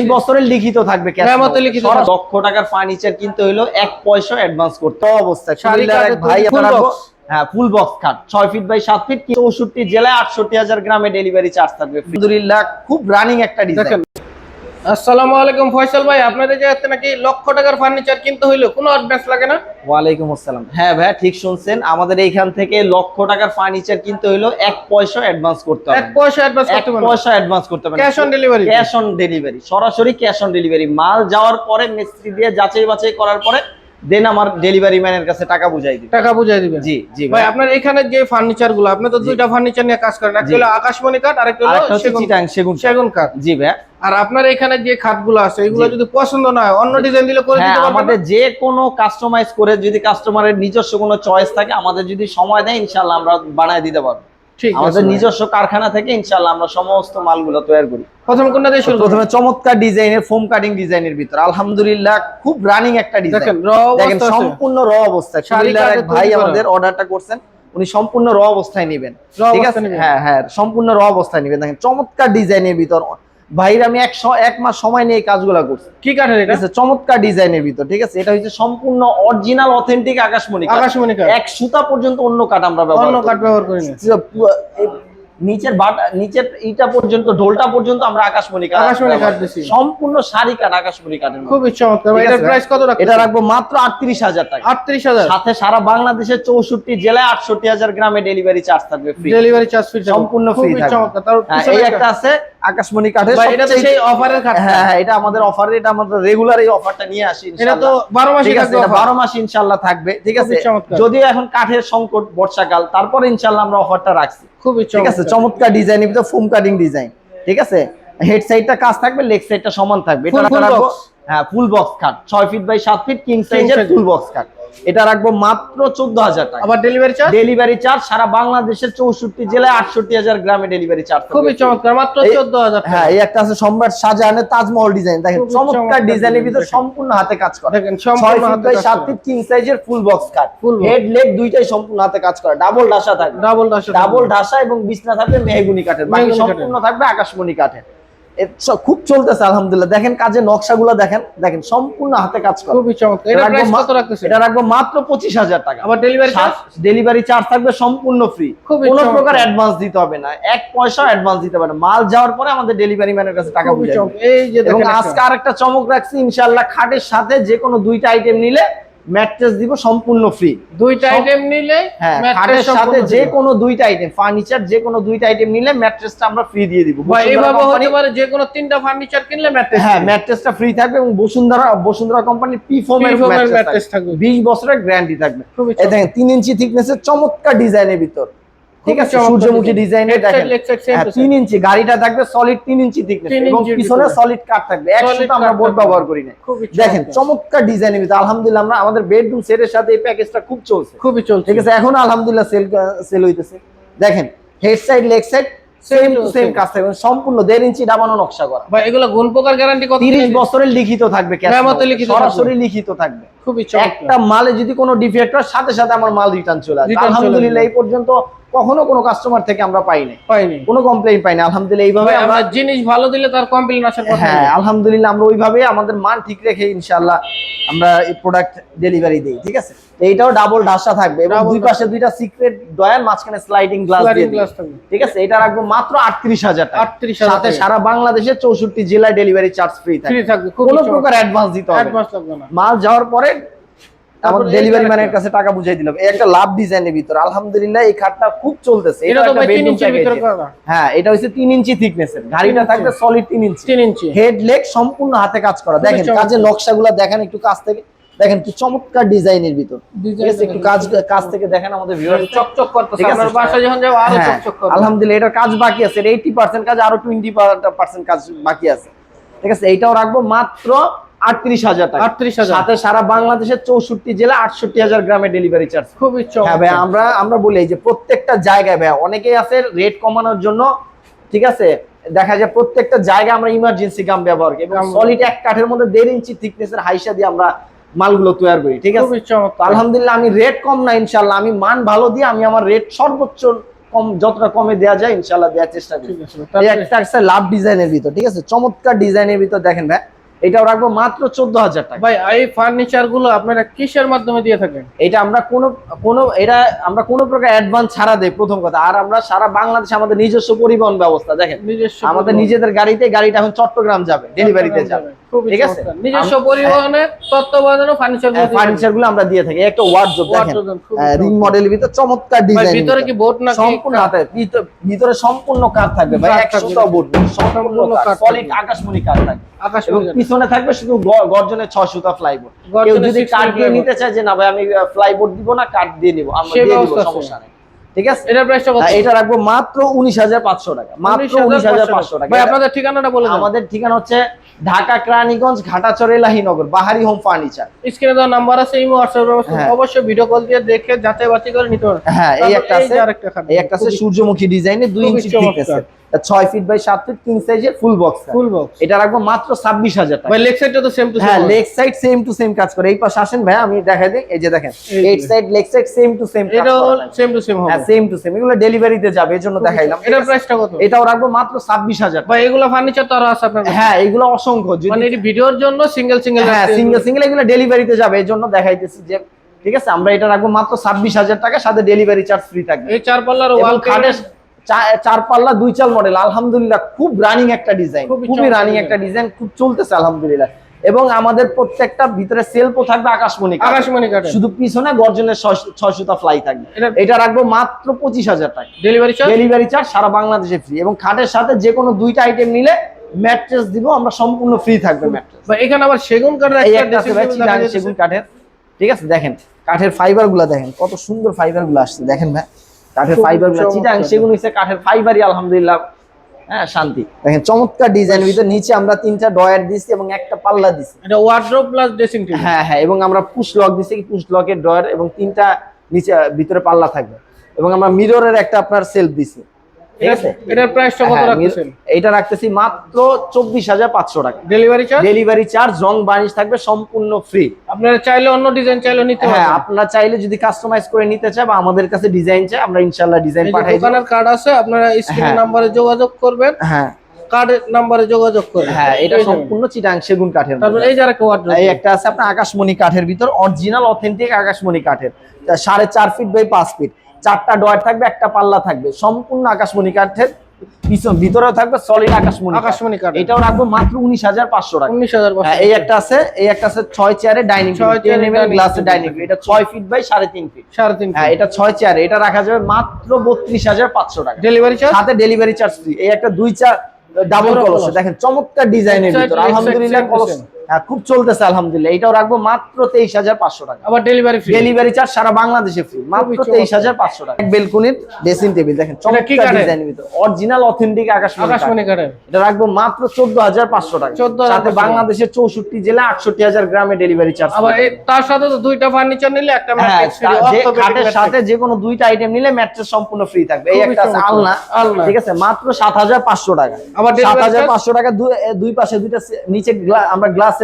তিরিশ বছরের লিখিত থাকবে। লিখিত লক্ষ টাকার ফার্নিচার কিনতে হইল এক পয়সা অ্যাডভান্স করতে অবস্থা। ভাই। হ্যাঁ ফুল বক্স খাট ছয় ফিট বাই সাত ফিট চৌষট্টি জেলায় আটষট্টি হাজার গ্রামে ডেলিভারি চার্জ থাকবে। আলহামদুলিল্লাহ খুব রানিং একটা ডিজাইন আসসালামু আলাইকুম ফয়সাল ভাই আপনাদের জায়গাতে নাকি লক্ষ টাকার ফার্নিচার কিনতে হইল? কোনো অ্যাডভান্স লাগে না? ওয়ালাইকুম আসসালাম। হ্যাঁ ভাই ঠিক শুনছেন। আমাদের এইখান থেকে লক্ষ টাকার ফার্নিচার কিনতে হইল এক পয়সা অ্যাডভান্স করতে হবে। এক পয়সা অ্যাডভান্স করতে পয়সা অ্যাডভান্স করতে হবে cash on delivery cash on delivery সরাসরি ক্যাশ অন ডেলিভারি মাল যাওয়ার পরে মিস্ত্রি দিয়ে যাচাই বাছাই করার পরে দেন আমার ডেলিভারি ম্যানের কাছে টাকা বুঝাই টাকা বুঝাই দিবেন। জি জি ভাই আপনার এখানে যে ফার্নিচারগুলো আপনি তো দুইটা ফার্নিচার নিয়ে কাজ করেন। একটা হলো আকাশমণি কাঠ আরেকটা আরেকটা হলো সেগুন চিটাং সেগুন সেগুন কাঠ। জি ভাই আর আপনার এখানে যে খাটগুলো আছে এগুলো যদি পছন্দ না হয় অন্য ডিজাইন দিলে করে হ্যাঁ দিতে পারবেন আমাদের যে কোনো কাস্টমাইজ করে যদি কাস্টমারের নিজস্ব কোনো চয়েস থাকে আমাদের যদি সময় দেয় ইনশাল্লাহ আমরা বানায় দিতে পারব। আমাদের নিজস্ব কারখানা থেকে ইনশাল্লাহ আমরা সমস্ত মালগুলো তৈরি করি। প্রথম কোনটা দিয়ে শুরু প্রথমে চমৎকার ডিজাইনের ফোম কাটিং ডিজাইনের ভিতর। আলহামদুলিল্লাহ খুব রানিং একটা ডিজাইন দেখেন সম্পূর্ণ র অবস্থায় এক ভাই আমাদের অর্ডারটা করছেন। উনি সম্পূর্ণ র অবস্থায় নেবেন। ঠিক আছে? হ্যাঁ হ্যাঁ সম্পূর্ণ র অবস্থায় নেবেন। দেখেন চমৎকার ডিজাইনের ভিতর ভাইর আমি এক এক মাস সময় নিয়ে কাজগুলো করছি। কি কাঠের এটা? আছে চমৎকার ডিজাইনের ভিতর ঠিক আছে? এটা হচ্ছে সম্পূর্ণ অরিজিনাল অথেন্টিক আকাশমণি আকাশমণি এক সুতা পর্যন্ত অন্য কাঠ আমরা ব্যবহার অন্য। কাঠ ব্যবহার করি না। নিচের বাটা নিচের ইটা পর্যন্ত ঢোলটা পর্যন্ত আমরা আকাশমণি কাঠ আকাশমণি কাঠ দিছি। সম্পূর্ণ শাড়ি কাঠ আকাশমণি কাঠের খুব চমৎকার ভাই এটার প্রাইস কত রাখছেন এটা রাখব মাত্র আটত্রিশ হাজার টাকা। আটত্রিশ হাজার? সাথে সারা বাংলাদেশের চৌষট্টি জেলায় আটষট্টি হাজার গ্রামে ডেলিভারি চার্জ থাকবে ফ্রি ডেলিভারি চার্জ ফ্রি সম্পূর্ণ ফ্রি থাকবে। চমৎকার। তার হ্যাঁ, এই একটা আছে আকাশমণি কাঠের এটা তো সেই অফারের কাঠ হ্যাঁ হ্যাঁ এটা আমাদের অফার এটা আমাদের রেগুলার এই অফারটা নিয়ে আসি এটা তো ইনশাআল্লাহ। বারো মাসে ইনশাল্লাহ থাকবে ঠিক আছে? যদিও এখন কাঠের সংকট বর্ষাকাল তারপরে ইনশাল্লাহ আমরা অফারটা রাখছি। খুবই ঠিক আছে? চমৎকার। ডিজাইন ডিজাইনের ফোম কাটিং ডিজাইন ঠিক আছে? হেড সাইডটা কাজ থাকবে লেগ সাইডটা সমান থাকবে। এটা রাখব হ্যাঁ ফুল বক্স কাট ছয় ফিট বাই সাত ফিট কিং সাইজের। ফুল বক্স কাট এটা রাখব মাত্র চোদ্দ হাজার টাকা। আবার ডেলিভারি চার্জ ডেলিভারি চার্জ সারা বাংলাদেশের চৌষট্টি জেলায় আটষট্টি হাজার গ্রামে ডেলিভারি চার্জ খুবই চমৎকার মাত্র চোদ্দ হাজার হ্যাঁ এই একটা আছে সম্রাট শাহজাহানের তাজমহল ডিজাইন দেখেন চমৎকার ডিজাইনের ভিতরে সম্পূর্ণ হাতে কাজ করা। দেখেন সম্পূর্ণ হাতে সাত ফিট কিং সাইজের full box cut. Head leg দুইটাই সম্পূর্ণ হাতে কাজ করা। ডাবল ঢাসা থাকবে। ডাবল ডাশে ডাবল ঢাসা এবং বিছনা থাকবে মেহগুনি কাঠের। বাকি সম্পূর্ণ থাকবে আকাশমণি কাঠের। খুব চলতেছে আলহামদুলিল্লাহ। দেখেন কাজের নকশাগুলো দেখেন দেখেন সম্পূর্ণ হাতে কাজ করা। খুবই চমৎকার। এটা রাখব মাত্র পঁচিশ হাজার টাকা। আবার ডেলিভারি চার্জ ডেলিভারি চার্জ থাকবে সম্পূর্ণ ফ্রি কোনো প্রকার অ্যাডভান্স দিতে হবে না। এক পয়সা অ্যাডভান্স দিতে হবে না। মাল যাওয়ার পরে আমাদের ডেলিভারি ম্যানের কাছে টাকা বুঝে এই যে এবং আজকে আরেকটা চমক রাখছি ইনশাল্লাহ খাটের সাথে যে কোনো দুইটা আইটেম নিলে ম্যাট্রেস দিব সম্পূর্ণ ফ্রি দুইটা আইটেম নিলে হ্যাঁ খাটের সাথে যে কোনো দুইটা আইটেম ফার্নিচার যে কোনো দুইটা আইটেম নিলে ম্যাট্রেসটা আমরা ফ্রি দিয়ে দিব। ভাই এইভাবে হতে পারে যে কোনো তিনটা ফার্নিচার কিনলে ম্যাট্রেস হ্যাঁ ম্যাট্রেসটা ফ্রি থাকবে এবং বসুন্ধরা বসুন্ধরা কোম্পানির পি ফোমের ম্যাট্রেস থাকবে। থাকবে। 20 বছরের গ্যারান্টি থাকবে। এই দেখেন 3 ইঞ্চি থিকনেসের চমৎকার ডিজাইনের ভিতর। ঠিক আছে সূর্যমুখী দেখেন। same হ্যাঁ, ইঞ্চি গাড়িটা থাকবে সলিড ইঞ্চি থিকনেস এবং পিছনে সলিড কাট থাকবে। একসাথে আমরা বোর্ড ব্যবহার করি না দেখেন চমৎকার। ডিজাইনের আলহামদুলিল্লাহ আমরা আমাদের বেডরুম সেটের সাথে এই প্যাকেজটা খুব চলছে। খুবই চলছে। ঠিক আছে এখন আলহামদুলিল্লাহ সেল সেল হইতেছে। দেখেন head side leg side same to same কাজ থাকবে সম্পূর্ণ দেড় ইঞ্চি ডাবানো নকশা করা। ভাই এগুলো গুণ প্রকার গ্যারান্টি কত তিরিশ দিন? বছরের লিখিত থাকবে সরাসরি লিখিত থাকবে। খুবই একটা মালে যদি কোনো ডিফেক্ট হয় সাথে সাথে আমার মাল রিটার্ন চলে আসবে। আলহামদুলিল্লাহ এই পর্যন্ত কখনো কোনো কাস্টমার থেকে আমরা পাইনি পাইনি। কোনো কমপ্লেইন পাইনি আলহামদুলিল্লাহ এইভাবে আমরা জিনিস ভালো দিলে তার কমপ্লেন আসার কথা হ্যাঁ আলহামদুলিল্লাহ আমরা ওইভাবে আমাদের মান ঠিক রেখে ইনশাআল্লাহ আমরা এই প্রোডাক্ট ডেলিভারি দেই ঠিক আছে? এইটাও ডাবল ঢাসা থাকবে এবং দুই পাশে দুইটা সিক্রেট ডয়ার মাঝখানে স্লাইডিং গ্লাস দিয়ে। ঠিক আছে? এটা রাখব মাত্র আটত্রিশ হাজার টাকা। 38,000 সাথে সারা বাংলাদেশের চৌষট্টি জেলায় ডেলিভারি চার্জ ফ্রি ফ্রি থাকে। থাকবে কোনো প্রকার অ্যাডভান্স দিতে হবে অ্যাডভান্স লাগবে না। মাল যাওয়ার পরে আমার ডেলিভারি ম্যানের কাছে টাকা বুঝাই দিলাম। এই একটা লাভ ডিজাইনের ভিতর। আলহামদুলিল্লাহ এই খাটটা খুব চলতেছে। এটা তো ইঞ্চির ভিতরে হ্যাঁ এটা হচ্ছে তিন ইঞ্চি থিকনেসের গাড়িটা থাকবে সলিড তিন ইঞ্চি। তিন ইঞ্চি। হেড লেগ সম্পূর্ণ হাতে কাজ করা। দেখেন। কাজের নকশাগুলো দেখেন একটু কাজ থেকে। দেখেন কি চমৎকার ডিজাইনের ভিতর। একটু কাজ কাজ থেকে দেখেন আমাদের ভিউয়ার চকচক করতেছে। আপনার বাসায় যখন যাব আরও হ্যাঁ, চকচক করবে। আলহামদুলিল্লাহ এটার কাজ বাকি আছে। এইটি পার্সেন্ট কাজ আরও টোয়েন্টি পার্সেন্ট কাজ বাকি আছে। ঠিক আছে এইটাও রাখব। মাত্র আটত্রিশ হাজার টাকা। 38,000 সাথে সারা বাংলাদেশের চৌষট্টি জেলা আটষট্টি হাজার গ্রামে ডেলিভারি চার্জ খুবই হ্যাঁ ভাই আমরা আমরা বলি যে প্রত্যেকটা জায়গায় ভাই অনেকেই আছে রেট কমানোর জন্য ঠিক আছে? দেখা যায় প্রত্যেকটা জায়গায় আমরা ইমার্জেন্সি গাম ব্যবহার করি এবং সলিড এক কাঠের মধ্যে দেড় ইঞ্চি থিকনেসের হাইসা দিয়ে আমরা মালগুলো তৈরি করি ঠিক আছে? আলহামদুলিল্লাহ আমি রেট কম না ইনশাল্লাহ আমি মান ভালো দিয়ে আমি আমার রেট সর্বোচ্চ কম যতটা কমে দেওয়া যায় ইনশাল্লাহ দেওয়ার চেষ্টা করি। একটা লাভ ডিজাইনের ভিতর ঠিক আছে? চমৎকার ডিজাইনের ভিতর দেখেন ভাই এটাও রাখব মাত্র চোদ্দ হাজার টাকা। ভাই এই ফার্নিচারগুলো আপনারা কিসের মাধ্যমে দিয়ে থাকেন? এটা আমরা কোনো কোনো এটা আমরা কোনো প্রকার অ্যাডভান্স ছাড়া দেয় প্রথম কথা। আর আমরা সারা বাংলাদেশে আমাদের নিজস্ব পরিবহন ব্যবস্থা দেখেন। নিজস্ব আমাদের নিজেদের গাড়িতে গাড়িটা এখন চট্টগ্রাম যাবে ডেলিভারিতে যাবে। ঠিক আছে? নিজস্ব আম- তত্ত্বাবধানে ফার্নিচার ফার্নিচারগুলো আমরা দিয়ে থাকি। একটা ওয়ার্ডরোব দেখেন। রিং মডেলের ভিতর চমৎকার ডিজাইন ভিতরে কি বোর্ড না সম্পূর্ণ হাতে ভিতরে সম্পূর্ণ কাঠ থাকবে ভাই কাঠ একশো থাকবে। বোর্ড সম্পূর্ণ সম্পূর্ণ কাঠ সলিড আকাশমণি কাঠ থাকবে। এবং পিছনে থাকবে শুধু গর্জনের ছয় সুতা ফ্লাইবোর্ড কেউ যদি কাঠ দিয়ে নিতে চায় যে না ভাই আমি ফ্লাইবোর্ড দিব না কাঠ দিয়ে নিব আমরা দিয়ে দিব সমস্যা নেই। ঠিক আছে? এটার প্রাইসটা কত? হ্যাঁ, এটা রাখব মাত্র উনিশ হাজার পাঁচশো টাকা মাত্র উনিশ হাজার পাঁচশো টাকা। ভাই আপনাদের ঠিকানাটা বলে আমাদের ঠিকানা হচ্ছে ঢাকা ক্রানীগঞ্জ ঘাটাচর এলাহিনগর বাহারি হোম ফার্নিচার স্ক্রিনে দেওয়া নাম্বার আছে ইমো হোয়াটসঅ্যাপ ব্যবস্থা হ্যাঁ। অবশ্যই ভিডিও কল দিয়ে দেখে যাচাই বাছাই করে নিতে পারবেন হ্যাঁ এই একটা আছে। এই একটা আছে সূর্যমুখী ডিজাইনে দুই ইঞ্চি ইঞ্চি চমৎকার। ছয় ফিট বাই সাত ফিট কিং সাইজের ফুল বক্স ফুল বক্স এটা রাখব মাত্র ছাব্বিশ হাজার টাকা। লেগ সাইডটা তো সেম টু হ্যাঁ leg side same to same কাজ করে। এই পাশে আসেন ভাই আমি দেখাই দিই। এই যে দেখেন eight side leg side same to same এটা সেম টু সেম হবে। হ্যাঁ সেম টু সেম এগুলো ডেলিভারিতে যাবে এর জন্য দেখাইলাম। এটার প্রাইসটা কত? এটাও রাখব মাত্র ছাব্বিশ হাজার ভাই এগুলো ফার্নিচার তো আরও আছে আপনার হ্যাঁ এগুলো অসংখ্য। যদি মানে এটি ভিডিওর জন্য সিঙ্গেল সিঙ্গেল হ্যাঁ সিঙ্গেল সিঙ্গেল এগুলো ডেলিভারিতে যাবে এই জন্য দেখাইতেছি যে ঠিক আছে? আমরা এটা রাখব মাত্র ছাব্বিশ হাজার টাকা সাথে ডেলিভারি চার্জ ফ্রি থাকবে। এই চার পাল্লার ওয়াল খাটের চার পাল্লা দুই চাল মডেল আলহামদুলিল্লাহ খুব রানিং একটা ডিজাইন খুবই রানিং একটা ডিজাইন খুব চলতেছে আলহামদুলিল্লাহ। এবং আমাদের প্রত্যেকটা ভিতরে সেলফও থাকবে আকাশমণি। আকাশমণি শুধু পিছনে গর্জনের ছয়- সুতা ফ্লাই থাকবে। এটা- রাখব মাত্র পঁচিশ হাজার টাকা। ডেলিভারি চার্জ ডেলিভারি চার্জ সারা বাংলাদেশে ফ্রি এবং খাটের সাথে যে কোনো দুইটা আইটেম নিলে ম্যাট্রেস দিব আমরা সম্পূর্ণ ফ্রি থাকবে ম্যাট্রেস এখানে আবার সেগুন কাঠের। সেগুন কাঠের। ঠিক আছে দেখেন কাঠের ফাইবারগুলা দেখেন কত সুন্দর ফাইবারগুলো আসছে। দেখেন ভাই কাঠের ফাইবার চিটাং সেগুন হচ্ছে কাঠের ফাইবারই আলহামদুলিল্লাহ। হ্যাঁ শান্তি। দেখেন চমৎকার ডিজাইন ভিতরে নিচে আমরা তিনটা ডয়ার দিছি এবং একটা পাল্লা দিছি। এটা ওয়ার্ড্রোব প্লাস ড্রেসিং টেবিল হ্যাঁ হ্যাঁ এবং আমরা পুশ লক দিছি পুশ লকের ডয়ার এবং তিনটা নিচে ভিতরে পাল্লা থাকবে। এবং আমরা মিররের একটা আপনার সেলফ দিছি। ঠিক আছে? এটার প্রাইসটা কত হ্যাঁ, রাখতেছেন? রাখতেছি মাত্র চব্বিশ হাজার পাঁচশো টাকা। ডেলিভারি চার্জ ডেলিভারি চার্জ রং বার্নিশ থাকবে সম্পূর্ণ ফ্রি আপনারা চাইলে অন্য ডিজাইন চাইলে নিতে হ্যাঁ আপনারা চাইলে যদি কাস্টমাইজ করে নিতে চান বা আমাদের কাছে ডিজাইন চাই আমরা ডিজাইন এই পাঠাই দোকানের কার্ড আছে আপনারা স্ক্রিন হ্যাঁ। নাম্বারে যোগাযোগ করবেন। হ্যাঁ। নাম্বারে যোগাযোগ করবেন। হ্যাঁ এটা সম্পূর্ণ চিটাং সেগুন কাঠের তারপর। এই একটা আছে আপনার আকাশমণি কাঠের ভিতর অরিজিনাল অথেন্টিক আকাশমণি কাঠের। তা সাড়ে চার ফিট বাই পাঁচ ফিট চারটা ডয়ার থাকবে একটা পাল্লা থাকবে। সম্পূর্ণ আকাশমণি কাঠের পিছন ভিতরেও থাকবে সলিড আকাশমণি কাঠ। আকাশমণি কাঠ। এটাও রাখব মাত্র উনিশ হাজার পাঁচশো টাকা। উনিশ হাজার হ্যাঁ, এই একটা আছে এই একটা আছে ছয় চেয়ারে ডাইনিং গ্লাসের ডাইনিং এটা ছয় ফিট বাই সাড়ে তিন ফিট সাড়ে তিন হ্যাঁ এটা ছয় চেয়ারে। এটা রাখা যাবে মাত্র বত্রিশ হাজার পাঁচশো টাকা। ডেলিভারি চার্জ সাথে ডেলিভারি চার্জ ফ্রি এই একটা দুই চার ডাবল কলস। দেখেন চমৎকার ডিজাইনের ভিতর। আলহামদুলিল্লাহ কলস খুব চলতেছে আলহামদুলিল্লাহ। এটাও রাখব মাত্র তেইশ হাজার পাঁচশো টাকা। আবার ডেলিভারি ফ্রি ডেলিভারি চার্জ সারা বাংলাদেশে ফ্রি মাত্র তেইশ হাজার পাঁচশো টাকা। বেলকুনির ড্রেসিং টেবিল দেখেন চমৎকার কাঠের? ভিতর। অরিজিনাল অথেন্টিক আকাশ আকাশমণি এটা রাখব মাত্র চোদ্দ হাজার পাঁচশো টাকা। 14,500 সাথে বাংলাদেশের চৌষট্টি জেলা আটষট্টি হাজার গ্রামে ডেলিভারি চার্জ আবার তার সাথে তো দুইটা ফার্নিচার নিলে একটা হ্যাঁ খাটের সাথে যে কোনো দুইটা আইটেম নিলে ম্যাট্রেস সম্পূর্ণ ফ্রি থাকবে। এই একটা আছে আলনা। ঠিক আছে মাত্র সাত হাজার পাঁচশো টাকা। আবার সাত হাজার পাঁচশো টাকা দুই পাশে দুইটা নিচে আমরা rack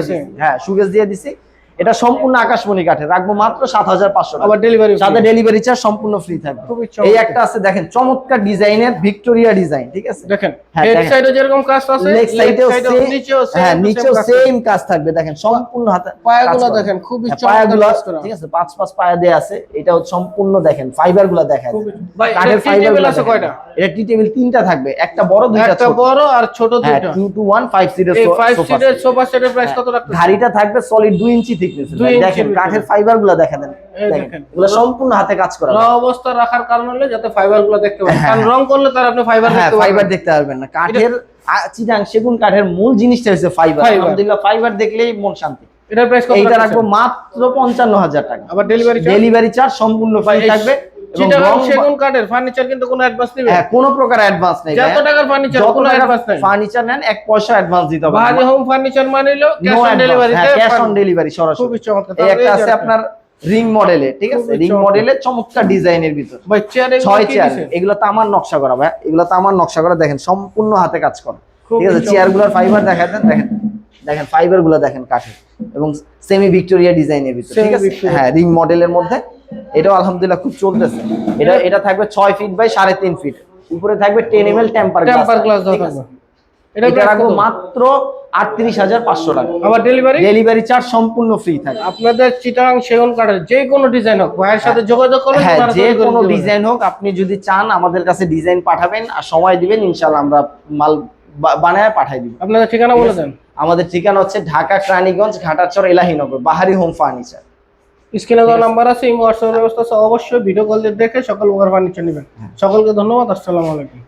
আছে। হ্যাঁ সুগেজ দিয়ে দিছি এটা সম্পূর্ণ আকাশমণি কাঠে রাখব মাত্র সাত হাজার পাঁচশো টাকা। আবার ডেলিভারি সাথে ডেলিভারি চার্জ সম্পূর্ণ ফ্রি থাকবে। এই চমৎকার। একটা আছে দেখেন চমৎকার ডিজাইনের ভিক্টোরিয়া ডিজাইন ঠিক আছে? দেখেন হ্যাঁ, হেড সাইডে যেরকম কাজ আছে লেগ সাইডেও নিচেও হ্যাঁ নিচেও সেম কাজ থাকবে দেখেন সম্পূর্ণ হাতে পায়াগুলো দেখেন, খুবই হ্যাঁ, চমৎকার পায়াগুলো ঠিক আছে পাঁচ পাঁচ পায়া দেয়া আছে এটাও সম্পূর্ণ দেখেন ফাইবারগুলা দেখা যায় এটা কাঠের tea ফাইবার table আছে কয়টা? এটা টি টেবিল তিনটা থাকবে একটা বড় দুইটা একটা বড় আর ছোট হ্যাঁ দুইটা। টু টু ওয়ান ফাইভ সিটের ফাইভ সিটের সোফা সেটের প্রাইস কত রাখতে ঘাড়িটা থাকবে সলিড দুই ইঞ্চি থিকনেস দেখেন কাঠের ফাইবারগুলা দেখা দেন এই দেখেন দেখেন। এগুলো সম্পূর্ণ হাতে কাজ করা র অবস্থা রাখার কারণ হলে যাতে ফাইবারগুলো দেখতে পারেন কারণ রং করলে তার আপনি ফাইবার হ্যাঁ দেখতে ফাইবার দেখতে পারবেন না। কাঠের চিটাং সেগুন কাঠের মূল জিনিসটা হচ্ছে ফাইবার। আলহামদুলিল্লাহ ফাইবার দেখলেই মন শান্তি। এটার প্রাইস কত এইটা রাখব মাত্র পঞ্চান্ন হাজার টাকা। আবার ডেলিভারি ডেলিভারি চার্জ সম্পূর্ণ ফ্রি থাকবে। সেগুন কাঠের ফার্নিচার কিন্তু কোনো অ্যাডভান্স নেবে। হ্যাঁ কোনো প্রকার অ্যাডভান্স নেই যত টাকার ফার্নিচার কোনো অ্যাডভান্স নাই। ফার্নিচার নেন এক পয়সা অ্যাডভান্স দিতে হবে। বাহারি হোম ফার্নিচার মানে হলো cash on delivery cash on delivery সরাসরি। খুবই চমৎকার। একটা আছে আপনার রিং মডেলে ঠিক আছে? রিং মডেলে চমৎকার। ডিজাইনের ভিতর। ভাই চেয়ার ছয় চেয়ার এগুলো তো আমার নকশা করা ভাই এগুলো তো আমার নকশা করা দেখেন সম্পূর্ণ হাতে কাজ করা। ঠিক আছে? চেয়ারগুলোর ফাইবার দেখায় দেন দেখেন। দেখেন ফাইবারগুলো দেখেন কাঠের। এবং সেমি ভিক্টোরিয়া ডিজাইনের ভিতর ঠিক আছে? হ্যাঁ রিং মডেলের মধ্যে এটাও আলহামদুলিল্লাহ খুব চলতেছে। এটা এটা থাকবে ছয় ফিট বাই সাড়ে তিন ফিট উপরে থাকবে ten M L temper temper glass এটা রাখব মাত্র আটত্রিশ হাজার পাঁচশো টাকা। আবার ডেলিভারি ডেলিভারি চার্জ সম্পূর্ণ ফ্রি থাকে আপনাদের চিটাং সেগুন কাঠের যে কোনো ডিজাইন হোক ভাইয়ের সাথে যোগাযোগ করুন হ্যাঁ যে কোনো ডিজাইন হোক আপনি যদি চান আমাদের কাছে ডিজাইন পাঠাবেন আর সময় দিবেন ইনশাল্লাহ আমরা মাল বানায় পাঠাই দিব। আপনাদের ঠিকানা বলে দেন। আমাদের ঠিকানা হচ্ছে ঢাকা ক্রানীগঞ্জ ঘাটাচর এলাহিনগর বাহারি হোম ফার্নিচার। স্ক্রিনে দেওয়া নাম্বার আছে এই হোয়াটসঅ্যাপ ব্যবস্থা আছে অবশ্যই ভিডিও কল দিয়ে দেখে সকল প্রকার ফার্নিচার নেবেন। সকলকে ধন্যবাদ আসসালামু আলাইকুম।